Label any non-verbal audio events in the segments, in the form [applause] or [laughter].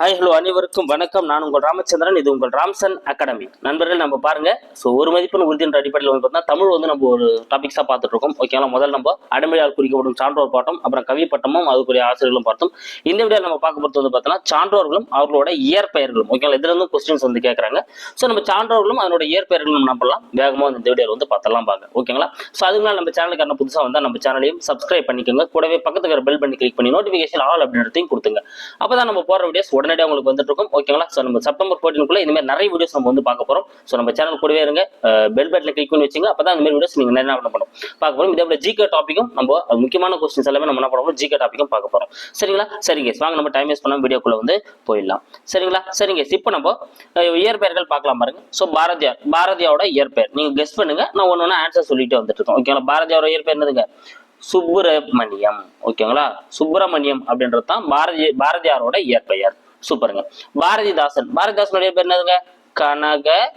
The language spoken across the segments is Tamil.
ஹாய் ஹலோ அனைவருக்கும் வணக்கம். நான் உங்கள் ராமச்சந்திரன் இது உங்கள் ராம்சன் அகாடமி. நண்பர்கள் நம்ம பாருங்க. ஸோ ஒரு மதிப்பெண் உறுதின்ற அடிப்படையில் வந்து பார்த்தீங்கன்னா தமிழ் வந்து நம்ம ஒரு டாபிக்ஸாக பார்த்துட்டு இருக்கோம் ஓகேங்களா முதல்ல நம்ம அடைமொழியால் குறிக்கப்படும் சான்றோர் பாட்டம் அப்புறம் கவி பட்டமும் அதுக்குரிய ஆசிரியர்களும் பார்த்தோம். இந்த வீடியோ நம்ம பார்க்க போகிறது வந்து பார்த்தோம்னா சான்றோர்களும் அவர்களோட இயற்பெயர்களும். ஓகேங்களா இதுல இருந்து கொஸ்டின்ஸ் வந்து கேட்குறாங்க ஸோ நம்ம சான்றோர்களும் அதனோட இயற்பெயர்களும் நம்ம பண்ணலாம் வேகமாக இந்த வீடியோ வந்து பார்த்தலாம் பார்க்க ஓகேங்களா ஸோ அதுக்கு நம்ம சேனலுக்கு என்ன புதுசாக வந்தால் நம்ம சேனலையும் சப்ஸ்கிரைப் பண்ணிக்கோங்க. கூடவே பக்கத்துக்கு பெல் பண்ணி கிளிக் பண்ணி நோட்டிஃபிகேஷன் ஆல் அப்படின்றதையும் கொடுத்துங்க அப்பதான் நம்ம போற வீடியோஸ் உடனடியாக உங்களுக்கு வந்துட்டு இருக்கும். ஓகேங்களா ஸோ நம்ம செப்டம்பர் ஃபோர்டீனுக்குள்ள இந்த மாதிரி நிறைய வீடியோஸ் நம்ம வந்து பார்க்க போகிறோம் ஸோ நம்ம சேனல் கூடவே இருங்க. பெல் பட்டில் கிளிக் பண்ணி வச்சுங்க அப்பதான் இந்த மாதிரி வீடியோஸ் நீங்கள் நிறைய என்ன பண்ண பார்க்க போகிறோம் இதே போல ஜிகே டாப்பிக்கும் நம்ம முக்கியமான கொஸ்டின்ஸ் எல்லாமே நம்ம என்ன பண்ண ஜிகே டாப்பிக்கும் பார்க்க போகிறோம் சரிங்களா? சரிங்க வாங்க நம்ம டைம் வேஸ்ட் பண்ணால் வீடியோக்குள்ளே வந்து போயிடலாம். சரிங்களா? சரிங்க இப்போ நம்ம இயற்பெயர்கள் பார்க்கலாம் பாருங்க. ஸோ பாரதியார் பாரதியாரோட இயற்பெயர். நீங்கள் கெஸ்ட் பண்ணுங்க. நான் ஒன்று ஒன்று ஆன்சர் சொல்லிட்டு வந்துட்டு இருக்கோம். ஓகேங்களா பாரதியாரோட இயற்பெயர் என்னதுங்க? சுப்பிரமணியம். ஓகேங்களா சுப்பிரமணியம் அப்படின்றது தான் பாரதி பாரதியாரோட இயற்பெயர். சூப்பருங்க. பாரதிதாசன். பாரதிதாசனுடைய பேர் என்னதுங்க? கனக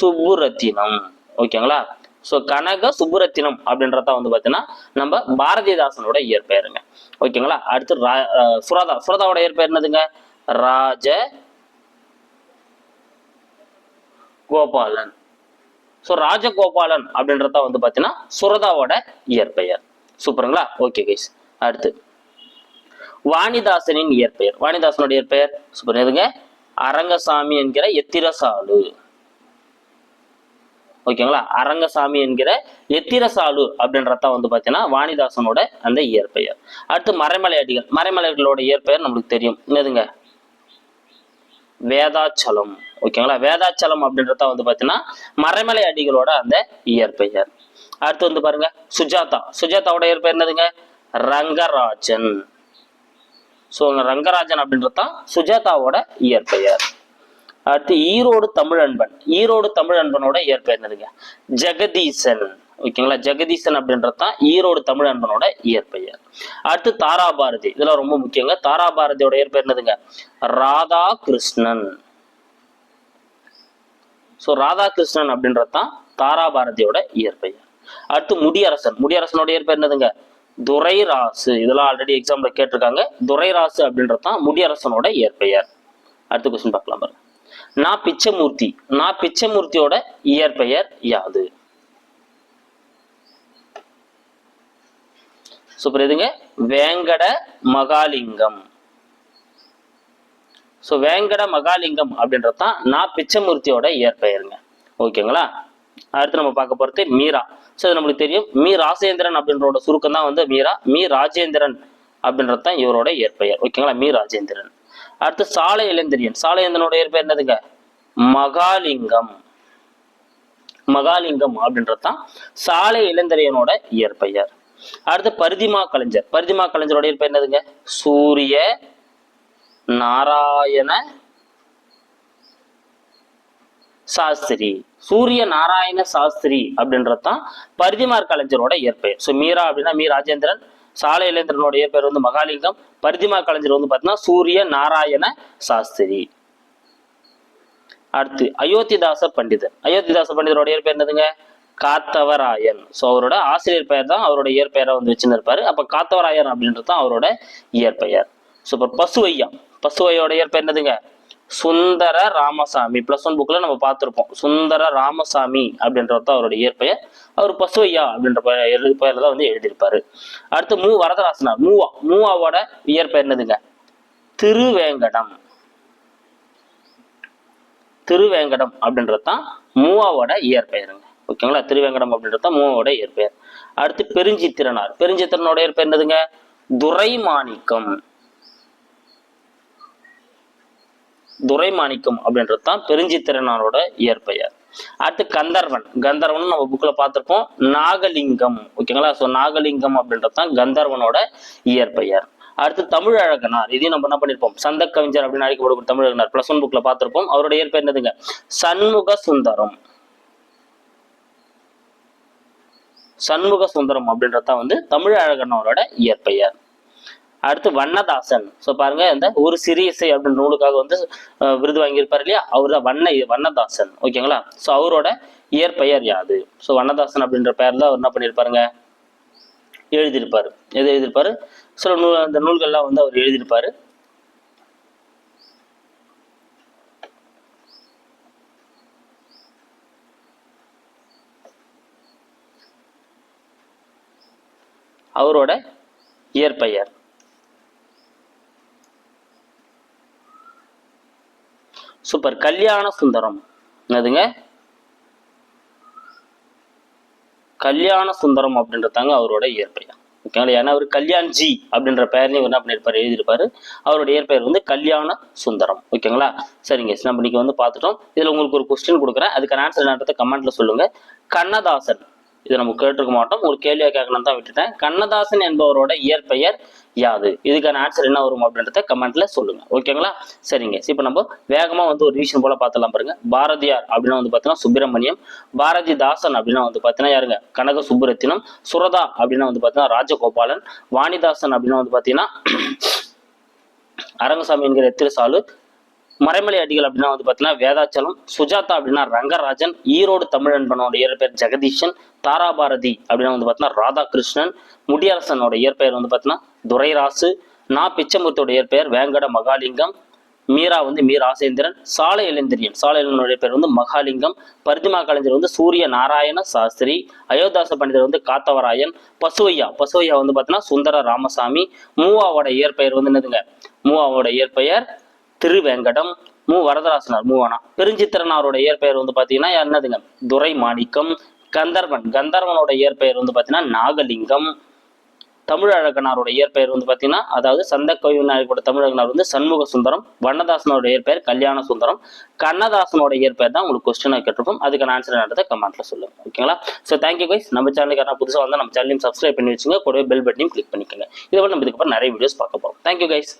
சுப்புரத்தினம். ஓகேங்களா? ஸோ கனக சுப்புரத்தினம் அப்படின்றத வந்து பார்த்தீங்கன்னா நம்ம பாரதிதாசனோட இயற்பெயருங்க. ஓகேங்களா? அடுத்து ரா- அஹ் சுரதா. சுரதாவோட இயற்பெயர் என்னதுங்க? ராஜ கோபாலன். ஸோ ராஜகோபாலன் அப்படின்றத வந்து பார்த்தீங்கன்னா சுரதாவோட இயற்பெயர். சூப்பருங்களா? ஓகே கைஸ் அடுத்து. வாணிதாசனின் இயற்பெயர். வாணிதாசனுடைய இயற்பெயர் சூப்பர் எதுங்க? அரங்கசாமி என்கிற எத்திரசாலு. ஓகேங்களா அரங்கசாமி என்கிற எத்திரசாலு அப்படின்றத வந்து பார்த்தீங்கன்னா வாணிதாசனோட அந்த இயற்பெயர். அடுத்து மறைமலை அடிகள் இயற்பெயர் நம்மளுக்கு தெரியும். என்னதுங்க? வேதாச்சலம். ஓகேங்களா வேதாச்சலம் அப்படின்றத வந்து பார்த்தீங்கன்னா மறைமலை அடிகளோட அந்த இயற்பெயர். அடுத்து வந்து பாருங்க சுஜாதா. சுஜாதாவோட இயற்பெயர் என்னதுங்க? ரங்கராஜன். ஸோ ரங்கராஜன் அப்படின்றது தான் சுஜாதாவோட இயற்பெயர். அடுத்து ஈரோடு தமிழன்பன். ஈரோடு தமிழன்பனோட இயற்பெயர் என்னதுங்க ஜெகதீசன். ஓகேங்களா? ஜெகதீசன் அப்படின்றது தான் ஈரோடு தமிழ் அன்பனோட இயற்பெயர். அடுத்து தாராபாரதி. இதெல்லாம் ரொம்ப முக்கியங்க. தாராபாரதியோட இயற்பெயர் என்னதுங்க? ராதா கிருஷ்ணன் ஸோ ராதாகிருஷ்ணன் அப்படின்றது தான் தாராபாரதியோட இயற்பெயர். அடுத்து முடியரசன். முடியரசனோட இயற்பெயர் என்னதுங்க? துரைராசு. இதெல்லாம் ஆல்ரெடி எக்ஸாம்ல கேட்டிருக்காங்க. துரைராசு அப்படின்றது தான் முடியரசனோட இயற்பெயர். அடுத்த கொஸ்டின் பார்க்கலாம் பாருங்க. நான் பிச்சமூர்த்தி. நான் பிச்சமூர்த்தியோட இயற்பெயர் யாது? சூப்பர் எதுங்க வேங்கட மகாலிங்கம். ஸோ வேங்கட மகாலிங்கம் அப்படின்றது தான் நான் பிச்சமூர்த்தியோட இயற்பெயருங்க. ஓகேங்களா அடுத்து நம்ம பார்க்க போகிறது மீரா. ஸோ இது நம்மளுக்கு தெரியும். மீ ராஜேந்திரன் அப்படின்றோட சுருக்கம் தான் வந்து மீரா. மீ ராஜேந்திரன் அப்படின்றது தான் இவரோட இயற்பெயர். ஓகேங்களா மீ ராஜேந்திரன். அடுத்து சாலை இளந்திரியன் சாலை இளந்திரனோட இயற்பெயர் என்னதுங்க? மகாலிங்கம். மகாலிங்கம் அப்படின்றது தான் சாலை இளந்திரியனோட இயற்பெயர். அடுத்து பரிதிமா கலைஞர். பரிதிமா கலைஞரோட இயற்பெயர் என்னதுங்க? சூரிய நாராயண சாஸ்திரி சூரிய நாராயண சாஸ்திரி அப்படின்றது தான் பரிதிமார் கலைஞரோட இயற்பெயர். ஸோ மீரா அப்படின்னா மீ ராஜேந்திரன் சாலை இளைஞரனோட இயற்பெயர் வந்து மகாலிங்கம் பரிதிமா கலைஞர் வந்து பார்த்தீங்கன்னா சூரிய நாராயண சாஸ்திரி. அடுத்து அயோத்திதாச பண்டிதர். அயோத்திதாச பண்டிதரோட இயற்பெயர் என்னதுங்க? காத்தவராயன். ஸோ அவரோட ஆசிரியர் பெயர் தான் அவரோட இயற்பெயரை வந்து வச்சுன்னு இருப்பாரு அப்போ காத்தவராயன் அப்படின்றது தான் அவரோட இயற்பெயர். சூப்பர் பசுவையா? பசுவையோட இயற்பெயர் என்னதுங்க? சுந்தர ராமசாமி பிளஸ் ஒன் புக்கில் நம்ம பார்த்துருப்போம். சுந்தர ராமசாமி அப்படின்றது தான் அவருடைய இயற்பெயர். அவர் பசுவையா அப்படின்ற பெயர் எழு- தான் வந்து எழுதியிருப்பாரு. அடுத்து மூ வரதராசனார் மூவா. மூவாவோட இயற்பெயர் என்னதுங்க? திருவேங்கடம். திருவேங்கடம் அப்படின்றது தான் மூவாவோட இயற்பெயருங்க. ஓகேங்களா? திருவேங்கடம் அப்படின்றது தான் மூவாவோட இயற்பெயர். அடுத்து பெருஞ்சித்திரனார். பெருஞ்சித்திரனோட இயற்பெயர் என்னதுங்க? துரைமாணிக்கம். துரைமாணிக்கம் அப்படின்றது தான் பெருஞ்சித்திரனாரோட இயற்பெயர். அடுத்து கந்தர்வன். கந்தர்வன் நம்ம புக்கில் பார்த்துருப்போம். நாகலிங்கம். ஓகேங்களா ஸோ நாகலிங்கம் அப்படின்றது தான் கந்தர்வனோட இயற்பெயர். அடுத்து தமிழழகனார். இதையும் நம்ம என்ன பண்ணிருப்போம்? சந்த கவிஞர் அப்படின்னு அழைக்கப்படக்கூடிய தமிழகனார் பிளஸ் ஒன் புக்ல பார்த்திருப்போம். அவரோட இயற்பெயர் என்னதுங்க? சண்முக சுந்தரம். சண்முக சுந்தரம் அப்படின்றது தான் வந்து தமிழழகனோட இயற்பெயர். அடுத்து வண்ணதாசன். ஸோ பாருங்க இந்த ஒரு சிறிய இசை அப்படின்ற நூலுக்காக வந்து விருது வாங்கியிருப்பார் இல்லையா? அவர் தான் வண்ண வண்ணதாசன். ஓகேங்களா? ஸோ அவரோட இயற்பெயர் யாது? ஸோ வண்ணதாசன் அப்படின்ற பெயர்ல அவர் என்ன பண்ணியிருப்பாருங்க? எழுதியிருப்பார். எது எழுதியிருப்பாரு? சில நூல் அந்த நூல்கள்லாம் வந்து அவர் எழுதியிருப்பார். அவரோட இயற்பெயர். சூப்பர். கல்யாண சுந்தரம். என்னதுங்க? கல்யாண சுந்தரம் அப்படின்றதாங்க அவரோட இயற்பெயர். ஓகேங்களா? ஏன்னா அவர் கல்யாண்ஜி அப்படின்ற பெயர்லையும் என்ன பண்ணியிருப்பார்? எழுதியிருப்பாரு. அவரோட இயற்பெயர் வந்து கல்யாண சுந்தரம். ஓகேங்களா? சரிங்க. நம்ம இன்னைக்கு வந்து பார்த்துட்டோம். இதில் உங்களுக்கு ஒரு கொஸ்டின் கொடுக்குறேன். அதுக்கான ஆன்சர் என்னன்றதை கமெண்ட்ல சொல்லுங்க. கண்ணதாசன். இதை நம்ம கேட்டிருக்க மாட்டோம். ஒரு கேள்வியை கேட்கணும் தான் விட்டுட்டேன். கண்ணதாசன் என்பவரோட இயற்பெயர் யாது? இதுக்கான ஆன்சர் என்ன வரும் அப்படின்றத கமெண்ட்ல சொல்லுங்க. ஓகேங்களா சரிங்க. இப்போ நம்ம வேகமா வந்து ஒரு ரிவிஷன் போல பார்த்தலாம் பாருங்க. பாரதியார் அப்படின்னா வந்து பார்த்தீங்கன்னா சுப்பிரமணியம் பாரதிதாசன் அப்படின்னா வந்து பார்த்தீங்கன்னா யாருங்க? கனக சுப்புரத்தினம் சுரதா அப்படின்னா வந்து பார்த்தீங்கன்னா ராஜகோபாலன் வாணிதாசன் அப்படின்னா வந்து பார்த்தீங்கன்னா [clears throat] அரங்கசாமி என்கிற திருசாலு மறைமலை அடிகள் அப்படின்னா வந்து பார்த்தீங்கன்னா வேதாச்சலம் சுஜாதா அப்படின்னா ரங்கராஜன் ஈரோடு தமிழன்பனோட இயற்பெயர் ஜெகதீஷன் தாராபாரதி அப்படின்னா வந்து பார்த்தீங்கன்னா ராதாகிருஷ்ணன் முடியரசனோட இயற்பெயர் வந்து பார்த்தீங்கன்னா துரைராசு நா பிச்சமூர்த்தியோட இயற்பெயர் வேங்கட மகாலிங்கம் மீரா வந்து மீ ராசேந்திரன் சாலை இளந்திரியன் சாலை இளந்தனுடைய பேர் வந்து மகாலிங்கம் பரிதிமா கலைஞர் வந்து சூரிய நாராயண சாஸ்திரி அயோத்தாச பண்டிதர் வந்து காத்தவராயன் பசுவையா பசுவையா வந்து பார்த்தீங்கன்னா சுந்தர ராமசாமி மூவாவோட இயற்பெயர் வந்து என்னதுங்க? மூவாவோட இயற்பெயர் திருவேங்கடம் மு. வரதராசனார் மூவனா பெருஞ்சித்திரனாரோட இயற்பெயர் வந்து பார்த்தீங்கன்னா என்னதுங்க? துரை மாணிக்கம் கந்தர்வன். கந்தர்வனோட இயற்பெயர் வந்து பார்த்தீங்கன்னா நாகலிங்கம். தமிழழகனாரோட இயற்பெயர் வந்து பார்த்தீங்கன்னா அதாவது சந்த கவிஞர் தமிழகனார் வந்து சண்முக சுந்தரம் வண்ணதாசனோட இயற்பெயர் கல்யாண சுந்தரம் கண்ணதாசனோட இயற்பெயர் தான் உங்களுக்கு கொஸ்டினாக கேட்டிருப்போம். அதுக்கான ஆன்சர் நடத்த கமெண்ட்ல சொல்லுங்க. ஓகேங்களா ஸோ தேங்க்யூ கைஸ் நம்ம சேனலுக்கு புதுசாக வந்தால் நம்ம சேனலையும் சப்ஸ்கிரைப் பண்ணி வச்சுங்க. கூடவே பெல் பட்டனையும் கிளிக் பண்ணிக்கோங்க. இதே போல நம்ம இதுக்கப்புறம் நிறைய வீடியோஸ் பார்க்க போகிறோம் தேங்க்யூ கைஸ்